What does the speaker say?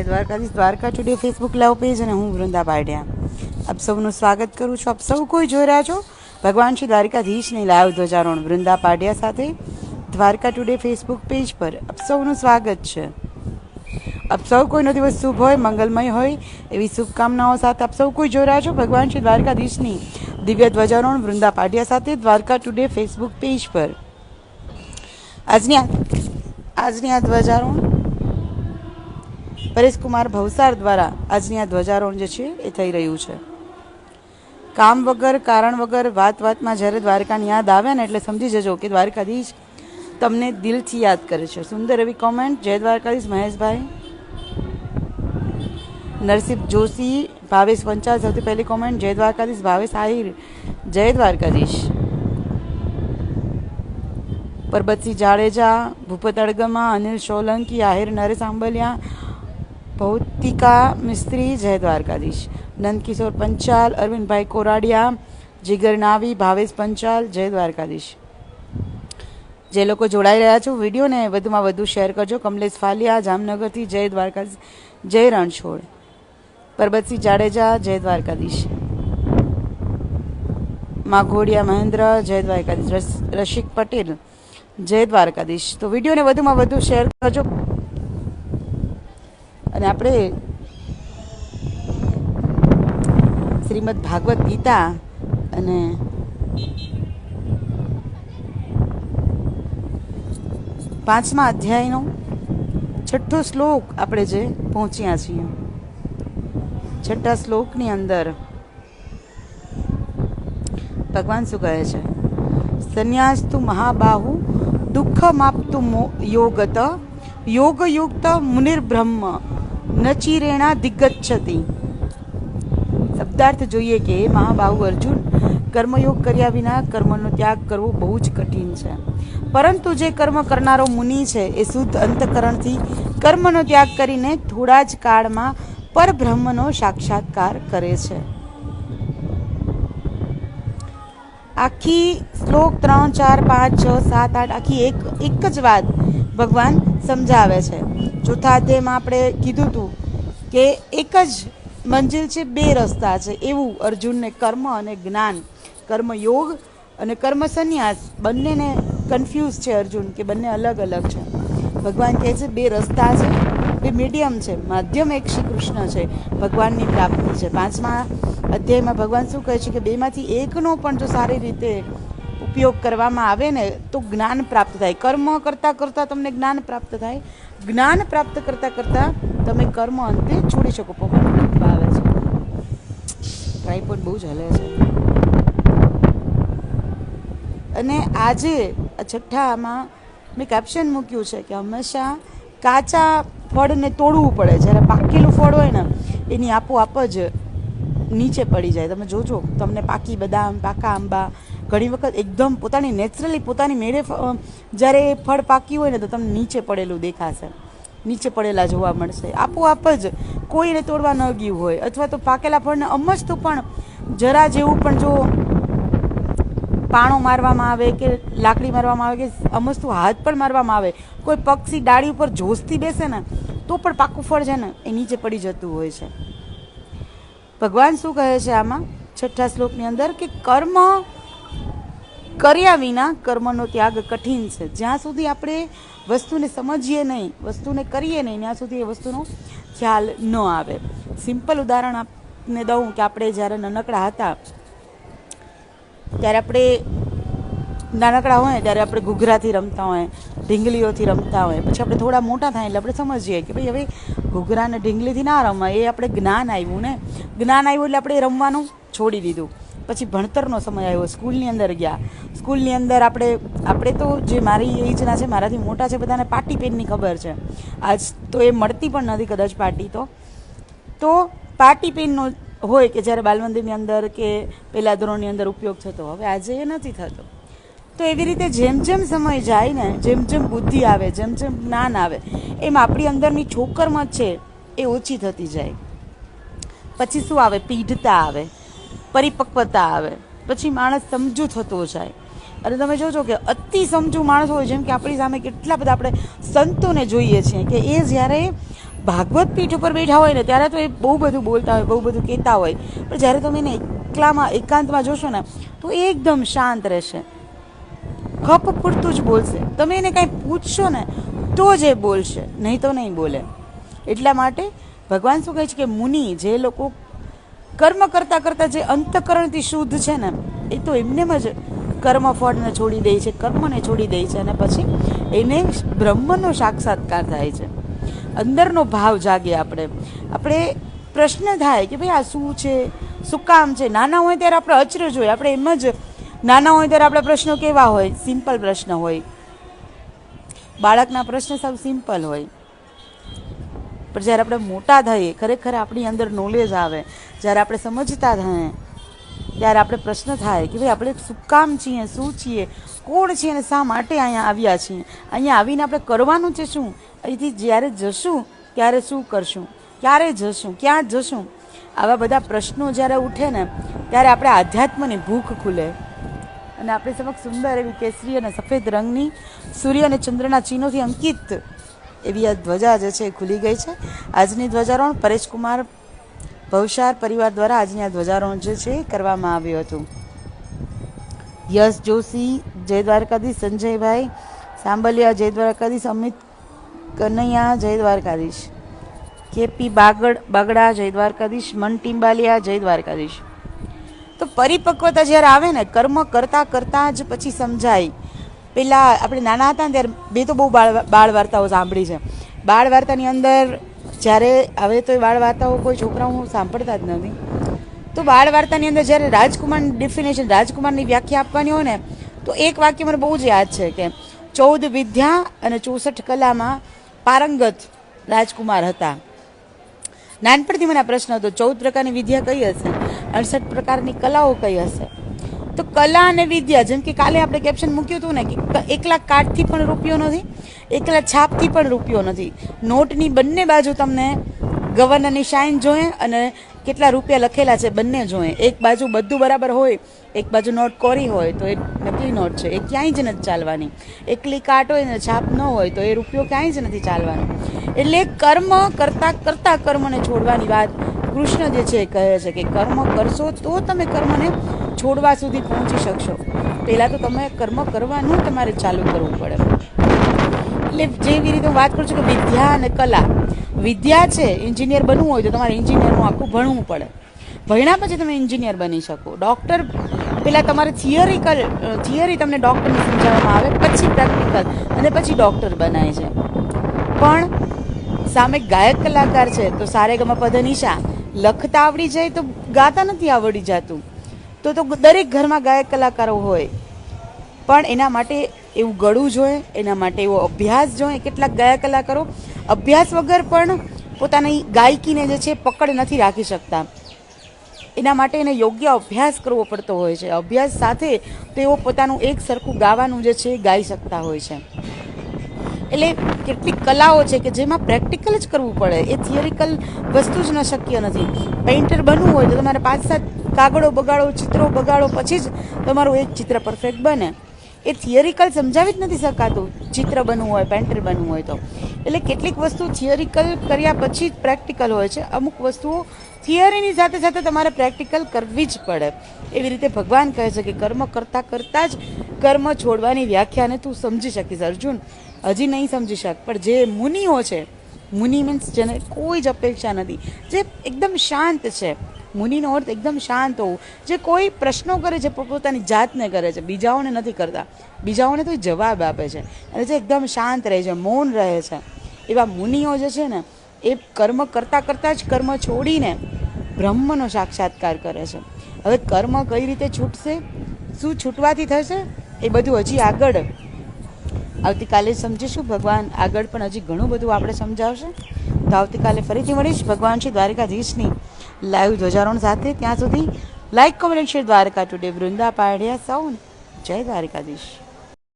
જય Dwarkadhish Dwarka today Facebook live page અને હું વૃંદા પાડ્યા આપ સૌનું સ્વાગત કરું છું. આપ સૌ કોઈ જોઈ રહ્યા છો? ભગવાન શ્રી દ્વારકાધીશની લાઈવ ધ્વજારોહણ વૃંદા પાડ્યા સાથે દ્વારકા ટુડે ફેસબુક પેજ પર આપ સૌનું સ્વાગત છે. આપ સૌ કોઈનો દિવસ શુભ હોય, મંગલમય હોય, એવી શુભકામનાઓ સાથે આપ સૌ કોઈ જોઈ રહ્યા છો? ભગવાન શ્રી દ્વારકાધીશની દિવ્ય ધ્વજારોહણ વૃંદા પાડ્યા સાથે દ્વારકા ટુડે ફેસબુક પેજ પર. આજની આજની આ ધ્વજારોહણ પરેશકુમાર ભવસાર દ્વારા આજની આ ધ્વજારોહણ જે છે એ થઈ રહ્યું છે. કામ વગર, કારણ વગર, વાત વાતમાં જ્યારે દ્વારકાની યાદ આવે ને એટલે સમજી જજો કે દ્વારકાધીશ તમને દિલથી યાદ કરે છે. સુંદર એવી કોમેન્ટ જય દ્વારકાધીશ મહેશભાઈ. નરસિંહ જોશી, ભાવેશ પંચાલ સૌથી પહેલી કોમેન્ટ જય દ્વારકાધીશ ભાવેશ આહિર. જય દ્વારકાધીશ. પરબતસિંહ જાડેજા, ભૂપત અડગમા અનિલ સોલંકી, આહિર નરેશ આંબલિયા ભૌતિકા મિસ્ત્રી જય દ્વારકાધીશ. નંદકિશોર પંચાલ, અરવિંદભાઈ કોરાડિયા, જીગર નાવી, ભાવેશ પંચાલ, જય દ્વારકાધીશ. જે લોકો જોડાઈ રહ્યા છો, વિડીયોને વધુમાં વધુ શેર કરજો. કમલેશ ફાલિયા, જામનગરથી જય દ્વારકાધીશ, જય રણછોડ. પરબતસિંહ જાડેજા, જય દ્વારકાધીશ. માઘોડિયા મહેન્દ્ર, જય દ્વારકાધીશ. રસ- રસિક પટેલ, જય દ્વારકાધીશ. તો વિડીયોને વધુમાં વધુ શેર કરજો. અને આપણે શ્રીમદ ભાગવત ગીતા અને પાંચમા અધ્યાયનો છઠ્ઠો શ્લોક આપણે જે પહોંચ્યા છીએ. છઠ્ઠા શ્લોકની અંદર ભગવાન શું કહે છે? સંન્યાસ્તુ મહાબાહુ દુઃખ માપતુ યોગત, યોગયુક્ત મુનિર્બ્રહ્મ નચિરેણા દિગ્ગચ્છતિ શબ્દાર્થ જોઈએ કે મહાબાહુ અર્જુન કર્મયોગ કર્યા વિના કર્મનો ત્યાગ કરવો બહુ જ કઠિન છે. પરંતુ જે કર્મ કરનારો મુનિ છે, એ શુદ્ધ અંતકરણથી કર્મનો ત્યાગ કરીને થોડા જ કાળમાં પરબ્રહ્મનો સાક્ષાત્કાર કરે છે. આખી શ્લોક ત્રણ, ચાર, પાંચ, છ, સાત, આઠ, આખી એક એક જ વાત ભગવાન સમજાવે છે. ચોથા અધ્યાયમાં આપણે કીધું હતું કે એક જ મંજિલ છે, બે રસ્તા છે. એવું અર્જુનને કર્મ અને જ્ઞાન કર્મ યોગ અને કર્મ સંન્યાસ બંનેને કન્ફ્યુઝ છે અર્જુન કે બંને અલગ અલગ છે. ભગવાન કહે છે, બે રસ્તા છે, બે મીડિયમ છે. માધ્યમ એક શ્રી કૃષ્ણ છે, ભગવાનની પ્રાપ્તિ છે. પાંચમા અધ્યાયમાં ભગવાન શું કહે છે કે બેમાંથી એકનો પણ જો સારી રીતે ઉપયોગ કરવામાં આવે ને, તો જ્ઞાન પ્રાપ્ત થાય. કર્મ કરતાં કરતાં તમને જ્ઞાન પ્રાપ્ત થાય. જ્ઞાન પ્રાપ્ત કરતાં કરતાં તમે કર્મ અંતે છોડી શકો. પવન આવે છે. ટ્રાયપોડ બહુ જ હલે છે. અને આજે છઠ્ઠામાં મેં કેપ્શન મૂક્યું છે કે હંમેશા કાચા ફળને તોડવું પડે. જ્યારે પાકેલું ફળ હોય ને, એની આપોઆપ જ નીચે પડી જાય. તમે જોજો, તમને પાકી બદામ, પાકા આંબા ઘણી વખત એકદમ પોતાની નેચરલી પોતાની મેળે જ્યારે એ ફળ પાક્યું હોય ને તો તમને નીચે પડેલું દેખાશે. નીચે પડેલા જોવા મળશે. આપોઆપ જ કોઈને તોડવા ન ગયું હોય અથવા તો પાકેલા ફળને અમસ્તું પણ જરા જેવું પણ જો પાણો મારવામાં આવે કે લાકડી મારવામાં આવે કે અમસ્તું હાથ પણ મારવામાં આવે, કોઈ પક્ષી ડાળી ઉપર જોશથી બેસે ને તો પણ પાકું ફળ છે ને એ નીચે પડી જતું હોય છે. ભગવાન શું કહે છે આમાં? છઠ્ઠા શ્લોકની અંદર કે કર્મ કર્યા વિના કર્મનો ત્યાગ કઠિન છે. જ્યાં સુધી આપણે વસ્તુને સમજીએ નહીં, વસ્તુને કરીએ નહીં, ત્યાં સુધી એ વસ્તુનો ખ્યાલ ન આવે. સિમ્પલ ઉદાહરણ આપને દઉં કે આપણે જ્યારે નાનકડા હતા, ત્યારે આપણે નાનકડા હોય ત્યારે આપણે ઘૂઘરાથી રમતા હોય, ઢીંગલીઓથી રમતા હોય. પછી આપણે થોડા મોટા થાય એટલે આપણે સમજીએ કે ભાઈ હવે ઘૂઘરા અને ઢીંગલીથી ના રમાય. એ આપણે જ્ઞાન આવ્યું ને? જ્ઞાન આવ્યું એટલે આપણે રમવાનું છોડી દીધું. પછી ભણતરનો સમય આવ્યો, સ્કૂલની અંદર ગયા. સ્કૂલની અંદર આપણે આપણે તો જે મારી એજના છે, મારાથી મોટા છે, બધાને પાર્ટી પેનની ખબર છે. આજ તો એ મળતી પણ નથી કદાચ પાર્ટી તો. તો પાર્ટી પેનનો હોય કે જ્યારે બાલમંદિરની અંદર કે પહેલા ધોરણની અંદર ઉપયોગ થતો, હવે આજે એ નથી થતો. તો એવી રીતે જેમ જેમ સમય જાય ને, જેમ જેમ બુદ્ધિ આવે, જેમ જેમ જ્ઞાન આવે, એમ આપણી અંદરની છોકરમત છે એ ઓછી થતી જાય. પછી શું આવે? પીઢતા આવે. પરિપક્વતા આવે. પછી માણસ સમજુ થતો જાય. અને તમે જોજો કે અતિ સમજુ માણસ હોય, જેમ કે આપણી સામે કેટલા બધા આપણે સંતોને જોઈએ છીએ કે એ જ્યારે ભાગવત પીઠ ઉપર બેઠા હોય ને, ત્યારે તો એ બહુ બધું બોલતા હોય, બહુ બધું કહેતા હોય. પણ જ્યારે તમે એને એકલામાં, એકાંતમાં જોશો ને, તો એકદમ શાંત રહેશે. ખપ પૂરતું જ બોલશે. તમે એને કાંઈ પૂછશો ને, તો જ એ બોલશે. નહીં તો નહીં બોલે. એટલા માટે ભગવાન શું કહે છે કે મુનિ, જે લોકો કર્મ કરતાં કરતાં જે અંતકરણથી શુદ્ધ છે ને, એ તો એમનેમ જ કર્મ ફળને છોડી દે છે, કર્મને છોડી દે છે અને પછી એને બ્રહ્મનો સાક્ષાત્કાર થાય છે. અંદરનો ભાવ જાગે આપણે. આપણે પ્રશ્ન થાય કે ભાઈ આ શું છે, શું કામ છે? નાના હોય ત્યારે આપણે અચરજ હોય આપણે એમ જ નાના હોય ત્યારે આપણા પ્રશ્નો કેવા હોય? સિમ્પલ પ્રશ્ન હોય. બાળકના પ્રશ્ન સાવ સિમ્પલ હોય. પણ જ્યારે આપણે મોટા થઈએ, ખરેખર આપણી અંદર નોલેજ આવે, જ્યારે આપણે સમજતા થઈએ, ત્યારે આપણે પ્રશ્ન થાય કે ભાઈ આપણે શું કામ છીએ, શું છીએ, કોણ છીએ અને શા માટે અહીંયા આવ્યા છીએ? અહીંયા આવીને આપણે કરવાનું છે શું? અહીંથી જ્યારે જશું, ત્યારે શું કરશું? ક્યારે જશું? ક્યાં જશું? આવા બધા પ્રશ્નો જ્યારે ઉઠે ને, ત્યારે આપણે આધ્યાત્મની ભૂખ ખુલે. અને આપણી સમક્ષ સુંદર એવી કેસરી અને સફેદ રંગની સૂર્ય અને ચંદ્રના ચિહ્નોથી અંકિત એવી આ ધ્વજા જે છે એ ખુલી ગઈ છે. આજની ધ્વજારોહણ પરેશકુમાર ભવસાર પરિવાર દ્વારા આજની આ ધ્વજારોહણ જે છે એ કરવામાં આવ્યું હતું. યશ જોશી જય દ્વારકાધીશ સંજયભાઈ, સાંબલિયા જય દ્વારકાધીશ અમિત કનૈયા જય દ્વારકાધીશ કેપી બાગડ, બાગડા જય દ્વારકાધીશ મન ટીમ્બાલિયા જય દ્વારકાધીશ તો પરિપક્વતા જ્યારે આવે ને, કર્મ કરતાં કરતાં જ પછી સમજાય. પેલા આપણે નાના હતા ને ત્યારે બે તો બહુ બાળ બાળ વાર્તાઓ સાંભળી છે. બાળ વાર્તાની અંદર જ્યારે, હવે તો એ બાળ વાર્તાઓ કોઈ છોકરાઓ સાંભળતા જ નથી. તો બાળ વાર્તાની અંદર જ્યારે રાજકુમારની ડેફિનેશન રાજકુમારની વ્યાખ્યા આપવાની હોય ને, તો એક વાક્ય મને બહુ જ યાદ છે કે ચૌદ વિદ્યા અને ચોસઠ કલામાં પારંગત રાજકુમાર હતા. નાનપણથી મને આ પ્રશ્ન હતો, ચૌદ પ્રકારની વિદ્યા કઈ હશે? અડસઠ પ્રકારની કલાઓ કઈ હશે? તો કલા અને વિદ્યા, જેમ કે કાલે આપણે કેપ્શન મૂક્યું હતું ને કે એકલા કાર્ડથી પણ રૂપિયો નથી, એકલા છાપથી પણ રૂપિયો નથી. નોટની બંને બાજુ તમને ગવર્નરની શાઇન જોઈએ અને કેટલા રૂપિયા લખેલા છે બંને જોઈએ એક બાજુ બધું બરાબર હોય, એક બાજુ નોટ કોરી હોય, તો એ નકલી નોટ છે. એ ક્યાંય જ નથી ચાલવાની. એકલી કાટ હોય ને છાપ ન હોય, તો એ રૂપિયો ક્યાંય જ નથી ચાલવાનો. એટલે કર્મ કરતાં કરતાં કર્મને છોડવાની વાત કૃષ્ણ જે છે એ કહે છે કે કર્મ કરશો તો તમે કર્મને છોડવા સુધી પહોંચી શકશો. પહેલાં તો તમે કર્મ કરવાનું તમારે ચાલુ કરવું પડે. એટલે જેવી રીતે હું વાત કરું છું કે વિદ્યા અને કલા. વિદ્યા છે, એન્જિનિયર બનવું હોય તો તમારે એન્જિનિયરનું આખું ભણવું પડે. ભણ્યા પછી તમે એન્જિનિયર બની શકો. ડૉક્ટર પહેલાં તમારે થિયરિકલ થિયરી તમને ડૉક્ટરને સમજાવવામાં આવે, પછી પ્રેક્ટિકલ અને પછી ડૉક્ટર બનાય છે. પણ સામે ગાયક કલાકાર છે, તો સારે ગમા પધનિશા લખતા આવડી જાય તો ગાતા નથી આવડી જતું. તો તો દરેક ઘરમાં ગાયક કલાકારો હોય. પણ એના માટે એવું ગળું જોઈએ એના માટે એવો અભ્યાસ જોઈએ કેટલાક ગાયક કલાકારો અભ્યાસ વગર પણ પોતાની ગાયકીને જે છે પકડ નથી રાખી શકતા. એના માટે એને યોગ્ય અભ્યાસ કરવો પડતો હોય છે. અભ્યાસ સાથે તેઓ પોતાનું એક સરખું ગાવાનું જે છે ગાઈ શકતા હોય છે. એટલે કેટલીક કલાઓ છે કે જેમાં પ્રેક્ટિકલ જ કરવું પડે. એ થિયરિકલ વસ્તુ જ ન શક્ય નથી. પેઇન્ટર બનવું હોય તો તમારે પાંચ સાત કાગળો બગાડો, ચિત્રો બગાડો, પછી જ તમારું એક ચિત્ર પરફેક્ટ બને. એ થિયરિકલ સમજાવી જ નથી શકાતું. ચિત્ર બનવું હોય પેન્ટર બનવું હોય તો. એટલે કેટલીક વસ્તુ થિયરિકલ કર્યા પછી જ પ્રેક્ટિકલ હોય છે. અમુક વસ્તુઓ થિયરીની સાથે સાથે તમારે પ્રેક્ટિકલ કરવી જ પડે. એવી રીતે ભગવાન કહે છે કે કર્મ કરતાં કરતાં જ કર્મ છોડવાની વ્યાખ્યાને તું સમજી શકીશ, અર્જુન. હજી નહીં સમજી શક, પણ જે મુનિઓ છે, મુનિ મીન્સ જેને કોઈ જ અપેક્ષા નથી, જે એકદમ શાંત છે. મુનિનો અર્થ એકદમ શાંત હોવું. જે કોઈ પ્રશ્નો કરે છે પોતાની જાતને કરે છે, બીજાઓને નથી કરતા. બીજાઓને તો જવાબ આપે છે. અને જે એકદમ શાંત રહે છે, મૌન રહે છે, એવા મુનિઓ જે છે ને, એ કર્મ કરતાં કરતાં જ કર્મ છોડીને બ્રહ્મનો સાક્ષાત્કાર કરે છે. હવે કર્મ કઈ રીતે છૂટશે, શું છૂટવાથી થશે, એ બધું હજી આગળ આવતીકાલે સમજીશું. ભગવાન આગળ પણ હજી ઘણું બધું આપણે સમજાવશે. તો આવતીકાલે ફરીથી મળીશ. ભગવાન શ્રી દ્વારકાધીશની લાઈવ ધ્વજારોહણ સાથે ત્યાં સુધી like, comment, share, Dwarka today Vrinda પાડ્યા સૌને. જય દ્વારકાધીશ.